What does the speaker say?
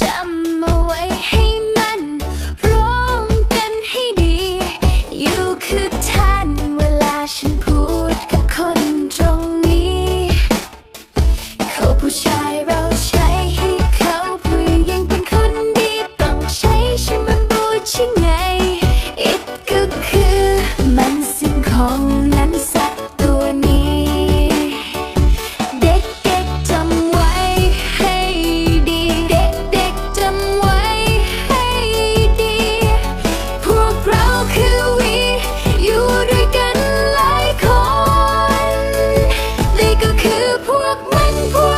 จำเอาไว้ให้มันร้องกันให้ดี อยู่คือท่านเวลาฉันพูดกับคนตรงนี้ เขาผู้ชายเราใช้ให้เขาผู้ยังเป็นคนดี ต้องใช้ฉันมันบูชิไง Look, one